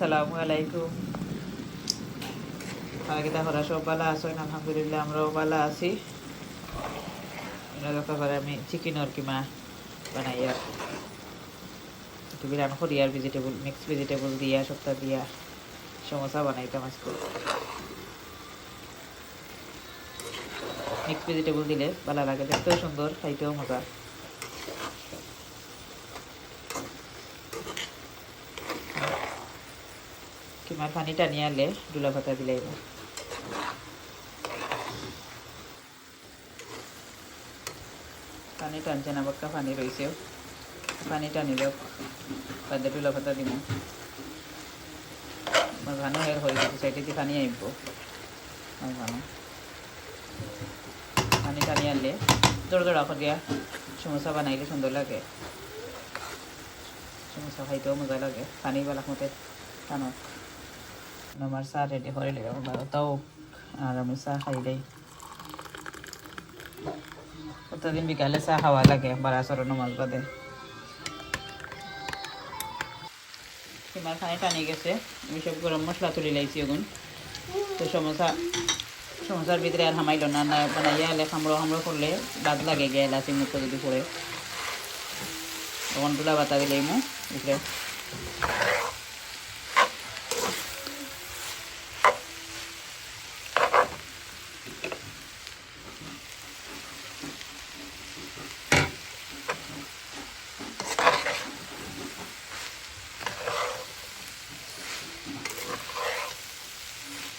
আসসালামু আলাইকুম। আগে তাহলে সব ভালো আছো আলহামদুলিল্লাহ, আমরাও ভালো আছি। এরা আমি চিকেন আর কিমা বানাই আর। একটু বিরান করি আর ভেজিটেবল মিক্স ভেজিটেবল দিয়া সপ্তাহ দিয়া সমোসা বানাইতাম আজকে। মিক্স ভেজিটেবল দিলে ভালো লাগে, দেখতেও সুন্দর, খাইতেও মজা। কিমার পানি টানি আনলে ডুলা পাতা দিলে এবার পানি টানছে না বক্কা পানি রয়েছেও পানি টানি লোক বাদে ডুলা পাতা দিব মাঝানো হের হয়ে গেছে সাইডে দিয়ে পানি আইব মাঝানো পানি টানি আনলে জোর জোড়া করিয়া সমোসা বানাইলে সুন্দর লাগে। সমোসা খাইতেও মজা লাগে, পানি বেলাক মতে টানক আমার চা রেডি করে লেগে বারোটাও আর আমি চা খাই দেই প্রতিদিন বিকালে চা খাওয়া লাগে বারা সরো নমাজ বাদে সীমার খানি টানি গেছে আমি সব গরম মশলা তুলি লাইছি ওগুন তো সমোসা সমোসার ভিতরে আর হামাইল না না বানাইয়া এলে খামড়ো খামড়ো করলে দাঁত লাগে গিয়ে এলাচি মুখ যদি পড়ে তখন তুলা বাতা দিলেই মু বুঝলে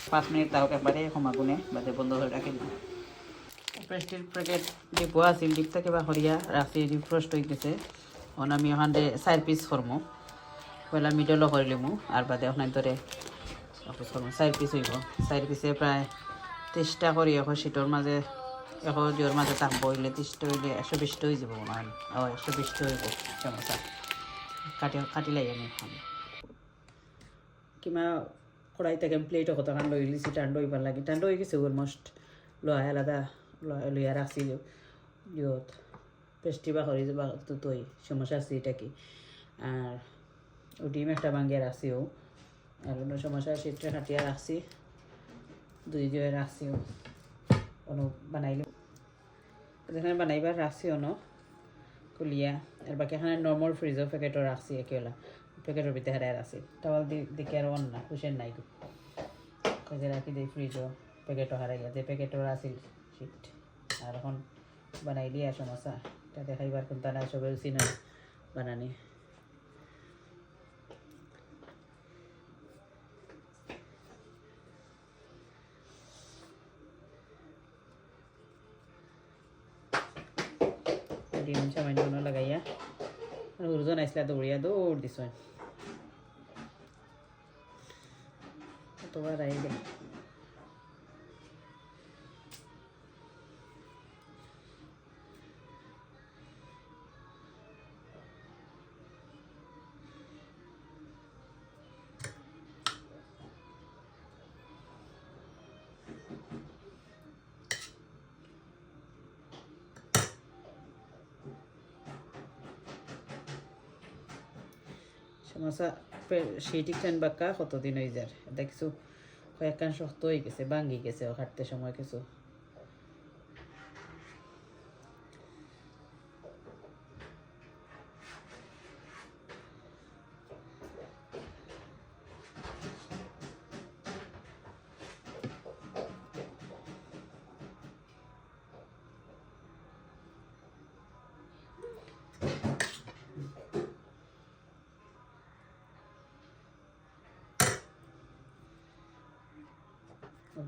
পাঁচ মিনিট তাও একবারে সমাগুনে বাদে বন্ধ করে রাখি দিই প্রেস্টির প্যাকেট ডিপো আছিল ডিপ থেকে বা সরিয়া রাখছি রিফ্রস্ট হয়ে গেছে। এখন আমি ওখানে চার পিস করমো পয়লা মিডলও করিলিমু আর বাদে ওখানে ধরে অফিস করমু চার পিস হইব চার পিসে প্রায় ত্রিশটা করি এখন সিটর মাঝে এশ জোর মাঝে থাকব হইলে ত্রিশটা হইলে একশো বিশটা হয়ে যাব মনে হয় ও একশো বিশটা হইব চামচা কাটি কাটি লাই আমি খাম কিমা কড়াই থেকে প্লেটও কতক্ষণ লই লিছি টান্ড হইবার লাগে। টান্ড হয়ে গেছে অলমোস্ট লয় আলাদা লইয়া রাখছি ইয়ত পেস্টি বা করি বা তুতই সমস্যা আছে এটা কি? আর ও ডিম একটা ভাঙ্গিয়ে রাখছিও আর অন্য সমস্যা সেটা কাটিয়া রাখছি দুই দিয়ে রাখছিও কোনো বানাইলে। যেখানে বানাইবার রাখছি অন কুলিয়া। আর বাকি এখানে নর্মাল ফ্রিজও প্যাকেটও রাখছি একেলা। প্যাকেটের ভিতরে হেরাই রাখছি। টাওয়াল দি দেখি আর অন না খুশের নাই কাজে রাখি দিই ফ্রিজও প্যাকেটও হারাইয়া যে প্যাকেটও আছিল শীত আর এখন বানাই দিয়া সমস্যা এটা দেখাইবার কোনটা নাই, সবে চিনা বানানি। ডিম সামান্য লাগাইয়া। উর্জন আসলে দৌড়িয়া দৌড় দিছ। と笑いで。します。খান বাক্কা কতদিন হয়ে যার এটা কিছু কয়েকখান শক্ত হয়ে গেছে, ভাঙ্গি গেছে খাটতে সময় কিছু।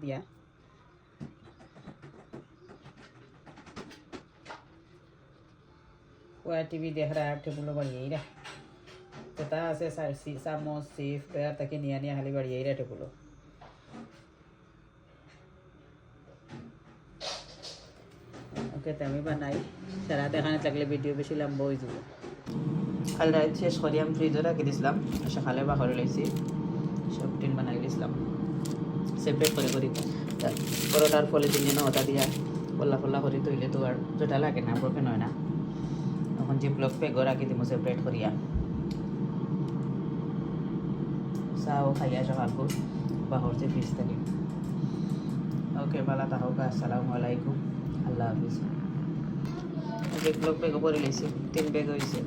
দিয়া। ওয়া টিভি দেখ রা টেবুল বাড়িয়ে রা তেতা আছে চামচ, চিপ বেয়া তাকে নিয়া নিয়া খালি বাড়িয়ে রা টেবুল ওকে তো আমি বানাই। সারা দেখানে থাকলে ভিডিও বেশি লম্বা হয়ে যাব। কাল রাত শেষ করি আমি ফ্রিজে রাখি দিছিলাম। সকালে বাহরে লাইছি সব টিন বানাই দিছিলাম। সেপারেট করে করি পরোটার ফলে দিন যেন ওটা দিয়া পল্লা পল্লা করে তৈলে তো আর যেটা লাগে না ব্রোকেন হয় না। তখন যে ব্লক পেগো রাখি দিব সেপারেট করিয়া চাও খাইয়া সকালকো বাহরতে ফিস থাকি ওকে বালা তাহোক, আসসালামু আলাইকুম। আল্লাহ হাফিজ। বেগ ব্লগ বেগও করে লেছি তিন বেগ হয়েছে